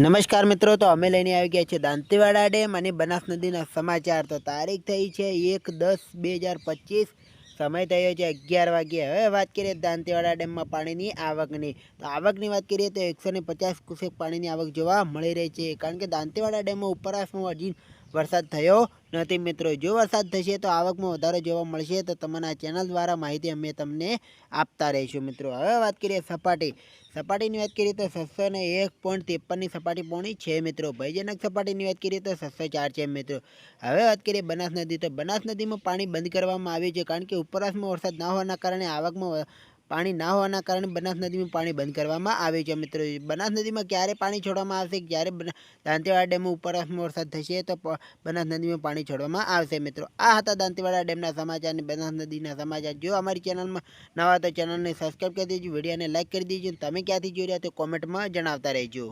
નમસ્કાર મિત્રો, તો અમે લઈને આવી ગયા છીએ દાંતીવાડા ડેમ અને બનાસ નદીના સમાચાર. તો તારીખ થઈ છે એક દસ બે હજાર પચીસ. સમય થયો છે અગિયાર વાગ્યે. હવે વાત કરીએ દાંતીવાડા ડેમમાં પાણીની આવકની. તો આવકની વાત કરીએ તો એકસો ને પચાસ ક્યુસેક પાણીની આવક જોવા મળી રહી છે. કારણ કે દાંતીવાડા ડેમમાં ઉપરવાસમાં હજી વરસાદ થયો નથી મિત્રો. જો વરસાદ થશે તો આવકમાં વધારો જોવા મળશે. તો તમારા ચેનલ દ્વારા માહિતી અમે તમને આપતા રહીશું મિત્રો. હવે વાત કરીએ સપાટી. સપાટીની વાત કરીએ તો છસો ને એક પોઈન્ટ ત્રેપનની સપાટી પોણી છે મિત્રો. ભયજનક સપાટીની વાત કરીએ તો છસો ચાર છે મિત્રો. હવે વાત કરીએ બનાસ નદી. તો બનાસ નદીમાં પાણી બંધ કરવામાં આવ્યું છે કારણ કે ઉપરવાસમાં વરસાદ ના હોવાના કારણે આવકમાં પાણી ના હોવાના કારણે બનાસ નદીમાં પાણી બંધ કરવામાં આવ્યું છે મિત્રો. બનાસ નદીમાં ક્યારે પાણી છોડવામાં આવશે? દાંતેવાડા દાંતીવાડા ડેમમાં ઉપરવાસમાં વરસાદ થશે તો બનાસ નદીમાં પાણી છોડવામાં આવશે મિત્રો. આ હતા દાંતીવાડા ડેમના સમાચાર અને બનાસ નદીના સમાચાર. જો અમારી ચેનલમાં નવા તો ચેનલને સબસ્ક્રાઈબ કરી દેજો, વિડીયોને લાઇક કરી દેજો તમે ક્યાંથી જોઈ રહ્યા તો કોમેન્ટમાં જણાવતા રહેજો.